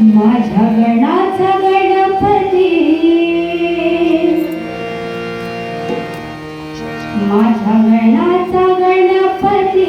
माझ्या गणाचा गणपती. माझ्या गणाचा गणपती.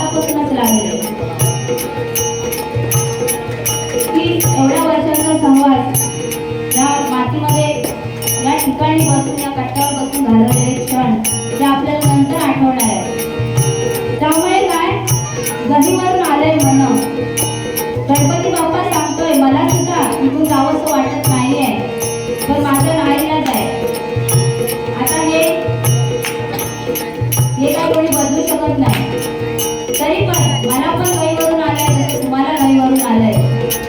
आतापासूनच लागले की एवढ्या वर्षांचा संवाद या मातीमध्ये या ठिकाणी बसून या कट्ट्यावर बसून घालवलेले क्षण ते आपल्याला नंतर आठवणार आहे त्यामुळे काय? गहिवरून आलंय म्हणणं. गणपती बाप्पा सांगतोय मला सुद्धा इथून जावंसं वाटत शकत नाही. तरी पण मला पण गईवरून आलंय म्हणजे तुम्हाला गईवरून आलंय.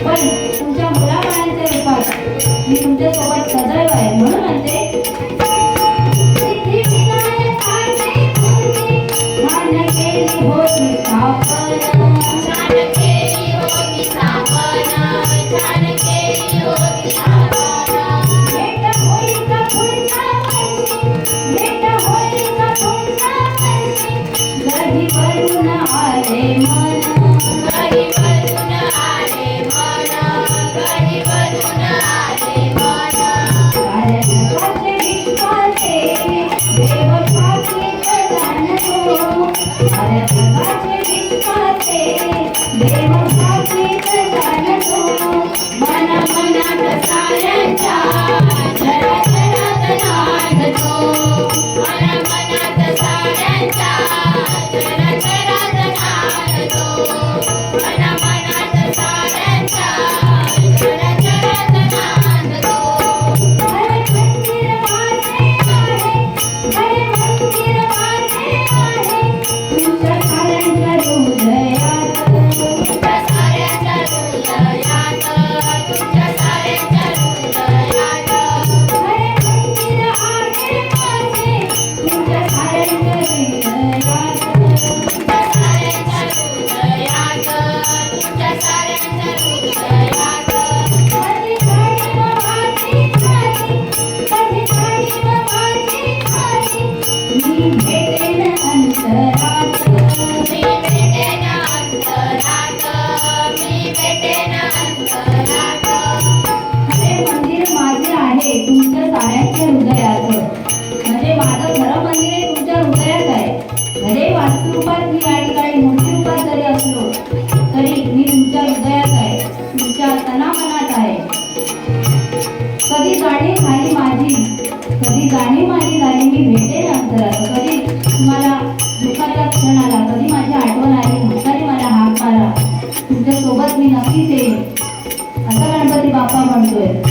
पण तुमच्या मुलाबाळांच्या रूपात मी तुमच्यासोबत सदैव आहे. म्हणून म्हणते सिद्धी हो देवा तुमच्या साऱ्यांच्या हृदयात म्हणजे माझं खरं मंदिर तुमच्या हृदयात आहे. भले वास्तुरूपात मी या ठिकाणी मूर्तीरूपात जरी असलो तरी मी तुमच्या हृदयात आहे. तुमच्या तनामनात आहे. कधी गाणी झाली माझी कधी गाणी माझी झाली मी भेटेन नंतर कधी तुम्हाला दुःखाच्या क्षणाला कधी माझी आठवण आली हाताने मला हाक मारा. तुमच्यासोबत मी नक्कीच येईन. असं गणपती बाप्पा म्हणतोय.